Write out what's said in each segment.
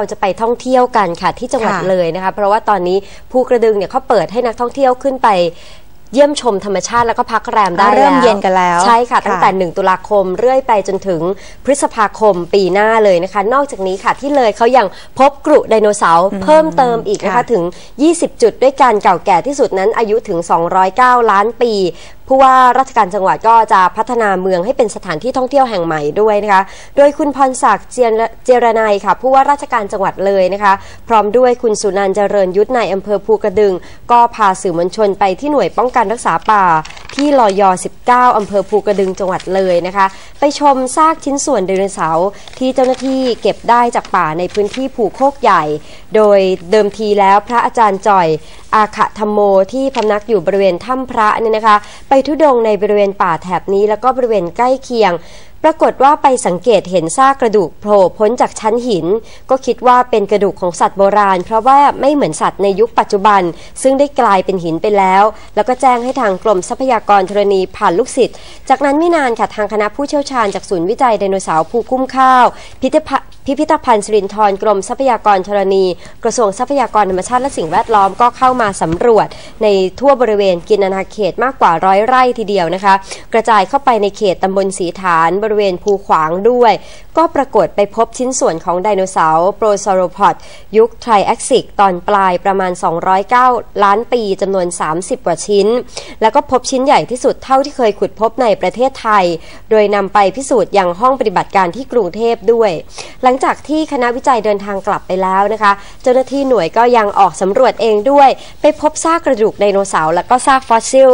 เราจะไปท่องเที่ยวกันค่ะที่จังหวัดค่ะเลยนะคะเพราะว่าตอนนี้ภูกระดึงเนี่ยเขาเปิดให้นักท่องเที่ยวขึ้นไปเยี่ยมชมธรรมชาติแล้วก็พักแรมได้อ่าเริ่มแล้วเย็นกันแล้ว ใช่ค่ะค่ะ ตั้งแต่ 1 ตุลาคมเรื่อยไปจนถึงพฤษภาคมปีหน้าเลยนะคะ นอกจากนี้ค่ะที่เลยเขายังพบกรุไดโนเสาร์เพิ่มเติมอีกนะคะค่ะถึง 20 จุดด้วยกันเก่าแก่ที่สุดนั้นอายุถึง 209 ล้านปี ผู้ว่าราชการจังหวัดก็จะพัฒนาเมืองให้เป็นสถานที่ท่องเที่ยวแห่งใหม่ด้วยนะคะ โดยคุณพรศักดิ์เจรนายค่ะ ผู้ว่าราชการจังหวัดเลยนะคะ พร้อมด้วยคุณสุนันท์เจริญยุทธในอำเภอภูกระดึง ก็พาสื่อมวลชนไปที่หน่วยป้องกันรักษาป่า ที่ลอยอ19 อำเภอภูกระดึงจังหวัดเลยนะคะ ไปชมซากชิ้นส่วนไดโนเสาร์ที่เจ้าหน้าที่เก็บได้จากป่าในพื้นที่ภูโคกใหญ่ โดยเดิมทีแล้วพระอาจารย์จ่อยอาขะธรรมโมที่พำนักอยู่บริเวณถ้ำพระเนี่ยนะคะ ไปทุดงในบริเวณป่าแถบนี้แล้วก็บริเวณใกล้เคียง ปรากฏว่าไปสังเกตเห็นซากกระดูกโผล่พ้นจากชั้นหิน ก็คิดว่าเป็นกระดูกของสัตว์โบราณ เพราะว่าไม่เหมือนสัตว์ในยุคปัจจุบัน ซึ่งได้กลายเป็นหินไปแล้ว แล้วก็แจ้งให้ทางกรมทรัพยากรธรณีผ่านลูกศิษย์จากนั้นไม่นานค่ะทางคณะผู้เชี่ยวชาญจากศูนย์วิจัยไดโนเสาร์ภูกุ้มข้าวพิพิธภัณฑ์สิรินธรกรมทรัพยากรธรณี กระทรวงทรัพยากรธรรมชาติและสิ่งแวดล้อมก็เข้ามาสำรวจ ในทั่วบริเวณกินนาเขตมากกว่าร้อยไร่ทีเดียวนะคะ กระจายเข้าไปในเขตตำบลสีฐานบริเวณภูขวางด้วย ก็ปรากฏไปพบชิ้นส่วนของไดโนเสาร์โปรซอโรพอดยุคไทรแอคซิกตอนปลายประมาณ 209 ล้านปีจำนวน 30 กว่าชิ้น แล้วก็พบชิ้นใหญ่ที่สุดเท่าที่เคยขุดพบในประเทศไทย โดยนำไปพิสูจน์ยังห้องปฏิบัติการที่กรุงเทพด้วย หลังจากที่คณะวิจัยเดินทางกลับไปแล้วนะคะ เจ้าหน้าที่หน่วยก็ยังออกสำรวจเองด้วย ไปพบซากกระดูกไดโนเสาร์และก็ซากฟอสซิล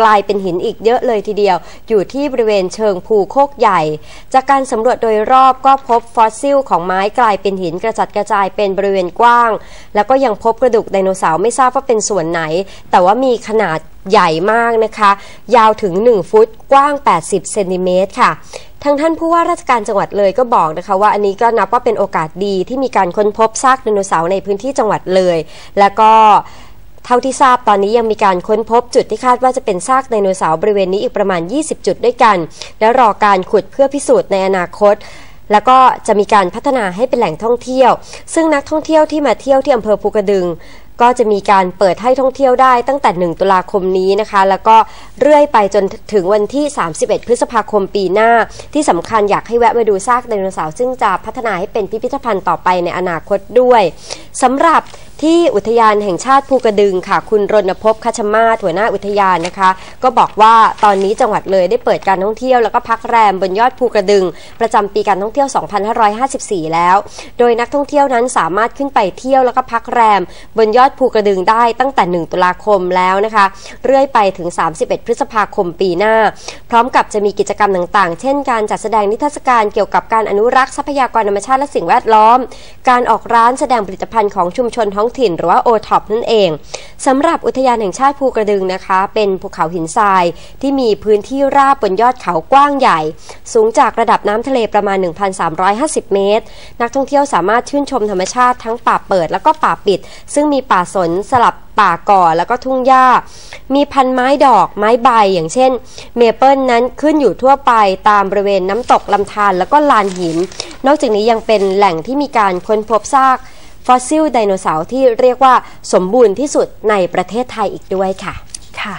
กลายเป็นหินอีกเยอะเลยทีเดียว อยู่ที่บริเวณเชิงภูโคกใหญ่ จากการสำรวจโดยรอบก็พบฟอสซิลของไม้กลายเป็นหินกระจัดกระจายเป็นบริเวณกว้าง แล้วก็ยังพบกระดูกไดโนเสาร์ไม่ทราบว่าเป็นส่วนไหน แต่ว่ามีขนาดใหญ่มากนะคะ ยาวถึง 1 ฟุตกว้าง 80 เซนติเมตรค่ะทางท่านผู้ว่าราชการจังหวัดเลยก็บอกนะคะว่าอันนี้ก็นับว่าเป็นโอกาสดีที่มีการค้นพบซากไดโนเสาร์ในพื้นที่จังหวัดเลย แล้วก็ เท่าที่ทราบตอนนี้ยังมีการค้นพบจุดที่คาดว่าจะเป็นซากไดโนเสาร์บริเวณนี้อีกประมาณ 20 จุดด้วยกัน และรอการขุดเพื่อพิสูจน์ในอนาคตแล้วก็จะมีการพัฒนาให้เป็นแหล่งท่องเที่ยว ซึ่งนักท่องเที่ยวที่มาเที่ยวที่อำเภอภูกระดึง ก็จะมีการเปิดให้ท่องเที่ยวได้ตั้งแต่ 1 ตุลาคมนี้นะคะ แล้วก็เรื่อยไปจนถึงวันที่ 31 พฤษภาคมปีหน้า ที่สำคัญอยากให้แวะมาดูซากไดโนเสาร์ซึ่งจะพัฒนาให้เป็นพิพิธภัณฑ์ต่อไปในอนาคตด้วยสำหรับ ที่อุทยานแห่งชาติภูกระดึงค่ะ คุณรณพพคชมาศหัวหน้าอุทยานนะคะ ก็บอกว่าตอนนี้จังหวัดเลยได้เปิดการท่องเที่ยวแล้วก็พักแรมบนยอดภูกระดึง ประจำปีการท่องเที่ยว 2554 แล้ว โดยนักท่องเที่ยวนั้นสามารถขึ้นไปเที่ยวแล้วก็พักแรมบนยอดภูกระดึงได้ตั้งแต่ 1 ตุลาคมแล้วนะคะ เรื่อยไปถึง 31 พฤษภาคมปีหน้า พร้อมกับจะมีกิจกรรมต่างๆ เช่น การจัดแสดงนิทรรศการเกี่ยวกับการอนุรักษ์ทรัพยากรธรรมชาติและสิ่งแวดล้อม การออกร้านแสดงผลิตภัณฑ์ของชุมชนท้ององถิ่นหรือว่าโอท็อปนั่นเองสำหรับอุทยานแห่งชาติภูกระดึงนะคะ เป็นภูเขาหินทรายที่มีพื้นที่ราบบนยอดเขากว้างใหญ่ สูงจากระดับน้ำทะเลประมาณ 1,350 เมตร นักท่องเที่ยวสามารถชื่นชมธรรมชาติทั้งป่าเปิดแล้วก็ป่าปิด ซึ่งมีป่าสนสลับป่าก่อแล้วก็ทุ่งหญ้า มีพันไม้ดอกไม้ใบอย่างเช่น เมเปิลนั้นขึ้นอยู่ทั่วไปตามบริเวณน้ำตกลำธารแล้วก็ลานหิน นอกจากนี้ยังเป็นแหล่งที่มีการค้นพบซาก ฟอสซิลไดโนเสาร์ที่เรียกว่าสมบูรณ์ที่สุดในประเทศไทยอีกด้วยค่ะ ค่ะ